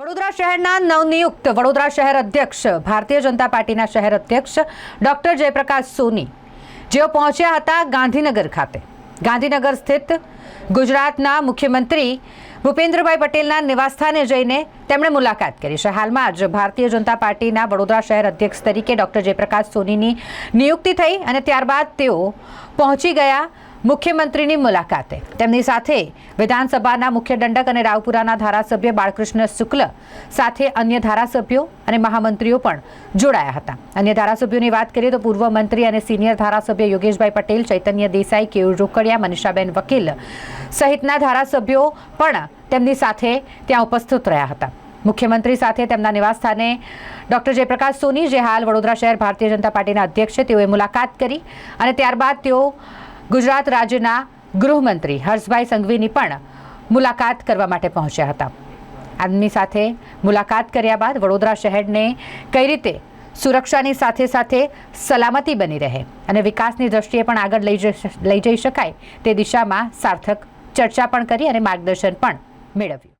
વડોદરા શહેરના નવનિયુક્ત વડોદરા શહેર અધ્યક્ષ, ભારતીય જનતા પાર્ટીના શહેર અધ્યક્ષ ડોક્ટર જયપ્રકાશ સોની, જેઓ પહોંચ્યા હતા ગાંધીનગર ખાતે. ગાંધીનગર સ્થિત ગુજરાતના મુખ્યમંત્રી ભૂપેન્દ્રભાઈ પટેલના નિવાસસ્થાને જઈને તેમણે મુલાકાત કરી છે. હાલમાં જ ભારતીય જનતા પાર્ટીના વડોદરા શહેર અધ્યક્ષ તરીકે ડોક્ટર જયપ્રકાશ સોનીની નિયુક્તિ થઈ અને ત્યારબાદ તેઓ પહોંચી ગયા મુખ્યમંત્રીની મુલાકાતે. તેમની સાથે વિધાનસભાના મુખ્ય દંડક અને રાવપુરાના ધારાસભ્ય બાળકૃષ્ણ શુક્લ, સાથે અન્ય ધારાસભ્યો અને મહામંત્રીઓ પણ જોડાયા હતા. અન્ય ધારાસભ્યોની વાત કરીએ તો પૂર્વ મંત્રી અને સિનિયર ધારાસભ્ય યોગેશભાઈ પટેલ, ચૈતન્ય દેસાઈ, કેયુર રોકડિયા, મનીષાબેન વકીલ સહિતના ધારાસભ્યો પણ તેમની સાથે ત્યાં ઉપસ્થિત રહ્યા હતા. મુખ્યમંત્રી સાથે તેમના નિવાસસ્થાને ડોક્ટર જયપ્રકાશ સોની, જે હાલ વડોદરા શહેર ભારતીય જનતા પાર્ટીના અધ્યક્ષ છે, તેઓએ મુલાકાત કરી અને ત્યારબાદ તેઓ ગુજરાત રાજ્યના ગૃહમંત્રી હર્ષભાઈ સંઘવીની પણ મુલાકાત કરવા માટે પહોંચ્યા હતા. આમની સાથે મુલાકાત કર્યા બાદ વડોદરા શહેરને કઈ રીતે સુરક્ષાની સાથે સાથે સલામતી બની રહે અને વિકાસની દ્રષ્ટિએ પણ આગળ લઈ લઈ જઈ શકાય તે દિશામાં સાર્થક ચર્ચા પણ કરી અને માર્ગદર્શન પણ મેળવ્યું.